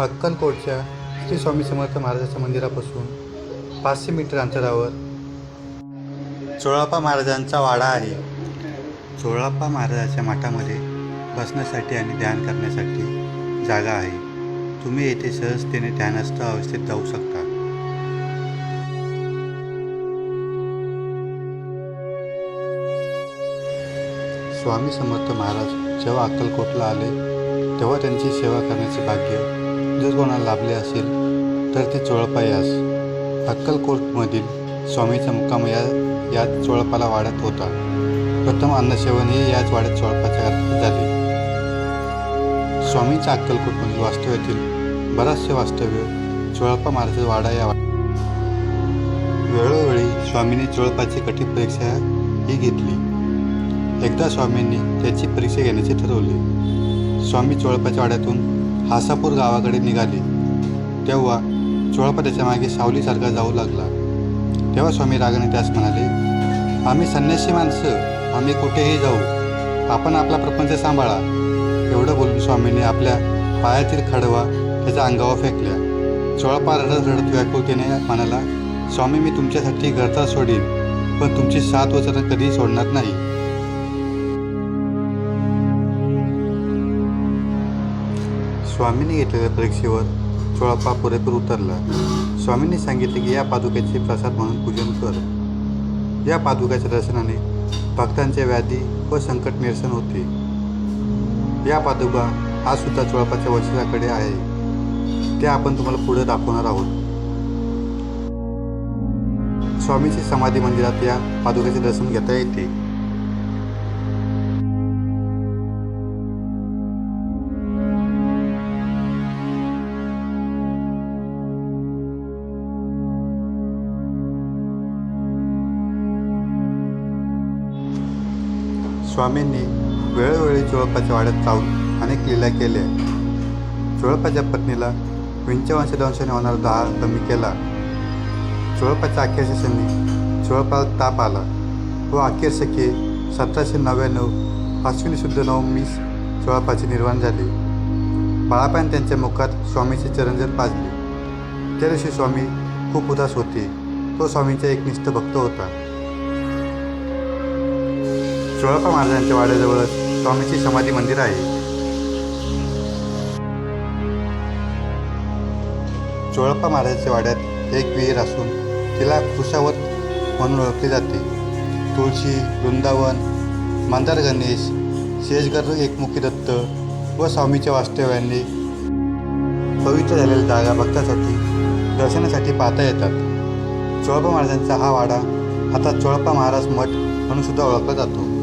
अक्कलकोटच्या श्री स्वामी समर्थ महाराजाच्या मंदिरापासून पाचशे मीटर अंतरावर. चोळाप्पा महाराजांचा वाडा आहे. चोळाप्पा महाराजाच्या मठामध्ये बसण्यासाठी आणि ध्यान करण्यासाठी जागा आहे. तुम्ही येथे सहजतेने ध्यानस्थ अवस्थेत जाऊ शकता. स्वामी समर्थ महाराज जेव्हा अक्कलकोटला आले तेव्हा त्यांची सेवा करण्याचे भाग्य जर कोणाला लाभले असेल तर ते चोळपा यास अक्कलकोटमधील स्वामीचा मुक्काम या याच चोळपाला वाढत होता. प्रथम अन्नसेवन हे याच वाड्यात चोळपाच्या अर्थ झाले. स्वामींच्या अक्कलकोटमधील वास्तव्यातील बराचसे वास्तव्य चोळपा मार्ग वाडा या वेळोवेळी स्वामींनी चोळपाची कठीण परीक्षा ही घेतली. एकदा स्वामींनी त्याची परीक्षा घेण्याचे ठरवले. स्वामी चोळपाच्या वाड्यातून हासापूर गावाकडे निघाले. तेव्हा चोळपा त्याच्यामागे सावलीसारखा जाऊ लागला. तेव्हा स्वामी रागाने त्यास म्हणाले आम्ही संन्यासी माणसं आम्ही कुठेही जाऊ. आपण आपला प्रपंच सांभाळा. एवढं बोलून स्वामींनी आपल्या पायातील खडवा त्याच्या अंगावर फेकल्या. चोळपा रडत रडत व्याकुळतेने म्हणाला स्वामी मी तुमच्यासाठी गरजा सोडीन पण तुमची सात वचनं कधीही सोडणार नाही. स्वामींनी घेतलेल्या परीक्षेवर चोळप्पा पुरेपूर उतरला. स्वामींनी सांगितले की या पादुकाचे प्रसाद म्हणून पूजन कर. या पादुकाच्या दर्शनाने भक्तांच्या व्याधी व संकट निरसन होते. या पादुका आज सुद्धा चोळपाच्या वशिलाकडे आहे. ते आपण तुम्हाला पुढे दाखवणार आहोत. स्वामीची समाधी मंदिरात या पादुकाचे दर्शन घेता येते. स्वामींनी वेळोवेळी चोळपाच्या वाड्यात जाऊन अनेक लीला केल्या. चोळपाच्या पत्नीला विंचवंशदंशाने होणारा दहा कमी केला. चोळपाच्या अखेर शशांनी चोळपाला ताप आला. व अखेर सखे सतराशे नव्याण्णव अश्विनी शुद्ध नवमीस चोळपाचे निर्माण झाले. बाळापाने त्यांच्या मुखात स्वामीचे चरणजन पाजले. त्या दिवशी स्वामी खूप उदास होते. तो स्वामींचा एकनिष्ठ भक्त होता. चोळप्पा महाराजांच्या वाड्याजवळच स्वामीची समाधी मंदिर आहे. चोळप्पा महाराजांच्या वाड्यात एक विहीर असून तिला कुशावत म्हणून ओळखले जाते. तुळशी वृंदावन मंदार गणेश शेषगर एकमुखी दत्त व स्वामीच्या वास्तव्याने पवित्र झालेल्या जागा भक्तासाठी दर्शनासाठी पाहता येतात. चोळप्पा महाराजांचा हा वाडा आता चोळप्पा महाराज मठ म्हणून सुद्धा ओळखला जातो.